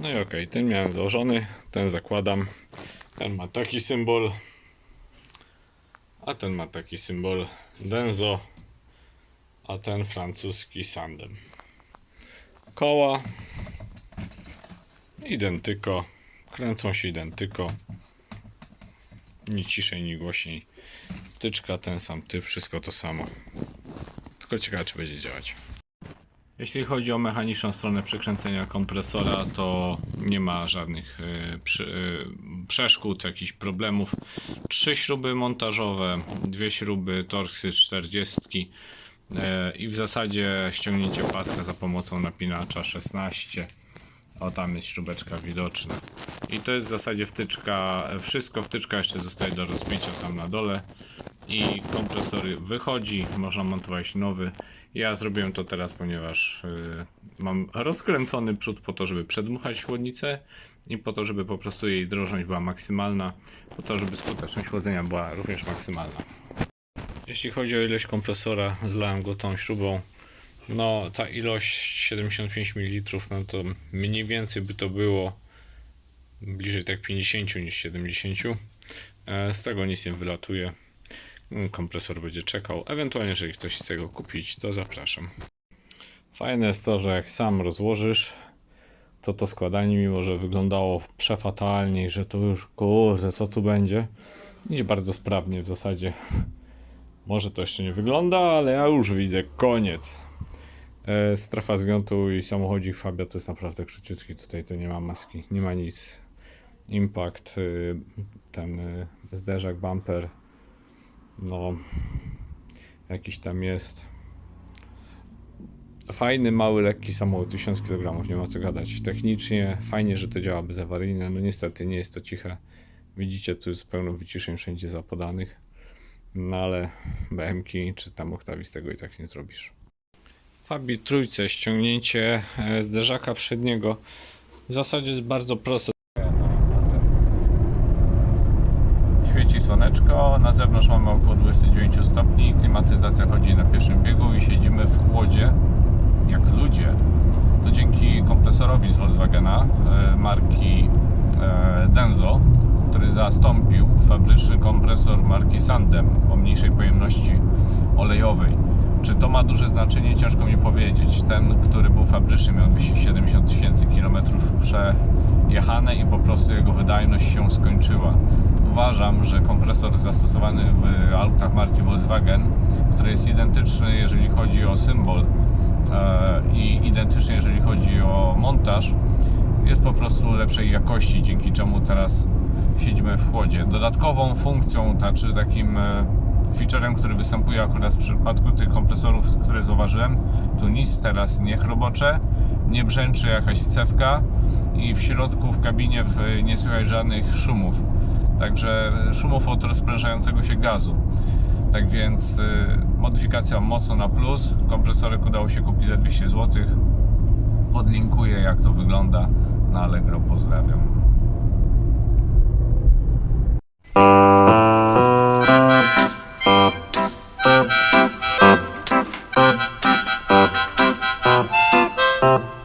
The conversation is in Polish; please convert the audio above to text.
No i okej, ten miałem założony, ten zakładam. Ten ma taki symbol, a ten ma taki symbol Denzo, a ten francuski Sandem. Koła identyko, kręcą się identyko. Ni ciszej, ni głośniej. Wtyczka, ten sam typ, wszystko to samo. Tylko ciekawe, czy będzie działać. Jeśli chodzi o mechaniczną stronę przekręcenia kompresora, to nie ma żadnych e, przy, e, przeszkód, jakichś problemów. Trzy śruby montażowe, dwie śruby Torxy 40 e, i w zasadzie ściągnięcie paska za pomocą napinacza 16. O, tam jest śrubeczka widoczna. I to jest w zasadzie wtyczka, wszystko wtyczka jeszcze zostaje do rozbicia tam na dole i kompresor wychodzi, można montować nowy. Ja zrobiłem to teraz, ponieważ y, mam rozkręcony przód po to, żeby przedmuchać chłodnicę i po to, żeby po prostu jej drożność była maksymalna, po to, żeby skuteczność chłodzenia była również maksymalna. Jeśli chodzi o ilość kompresora, zlałem go tą śrubą. No, ta ilość 75 ml, no to mniej więcej by to było bliżej tak 50 niż 70. E, Z tego nic nie wylatuje. Kompresor będzie czekał. Ewentualnie, jeżeli ktoś chce go kupić, to zapraszam. Fajne jest to, że jak sam rozłożysz, to to składanie, mimo że wyglądało przefatalnie że to już kurde, co tu będzie, idzie bardzo sprawnie w zasadzie. Może to jeszcze nie wygląda, ale ja już widzę koniec. E, strefa zgniotu i samochodzik Fabia to jest naprawdę króciutki. Tutaj to nie ma maski, nie ma nic. Impact, y, ten y, zderzak, bumper, no jakiś tam jest. Fajny, mały, lekki samochód, 1000 kg, nie ma co gadać. Technicznie fajnie, że to działa bezawaryjnie, no niestety nie jest to ciche. Widzicie, tu jest pełno wyciszeń wszędzie zapodanych. No ale BMK czy tam Octavii z tego i tak nie zrobisz. W Fabii trójce ściągnięcie e, zderzaka przedniego w zasadzie jest bardzo proste. Słoneczko, na zewnątrz mamy około 29 stopni, klimatyzacja chodzi na pierwszym biegu i siedzimy w chłodzie jak ludzie. To dzięki kompresorowi z Volkswagena e, marki e, Denzo, który zastąpił fabryczny kompresor marki Sandem o mniejszej pojemności olejowej. Czy to ma duże znaczenie? Ciężko mi powiedzieć. Ten, który był fabryczny, miał 270 tysięcy kilometrów przejechane i po prostu jego wydajność się skończyła. Uważam, że kompresor zastosowany w autach marki Volkswagen, który jest identyczny, jeżeli chodzi o symbol e, i identyczny, jeżeli chodzi o montaż, jest po prostu lepszej jakości, dzięki czemu teraz siedzimy w chłodzie. Dodatkową funkcją, ta, czy takim e, featurem, który występuje akurat w przypadku tych kompresorów, które zauważyłem, tu nic teraz nie chrobocze, nie brzęczy jakaś cewka i w środku w kabinie nie słychać żadnych szumów. Także szumów od rozprężającego się gazu. Tak więc y, modyfikacja mocno na plus. Kompresorek udało się kupić za 200 zł. Podlinkuję jak to wygląda na Allegro. Pozdrawiam. Thank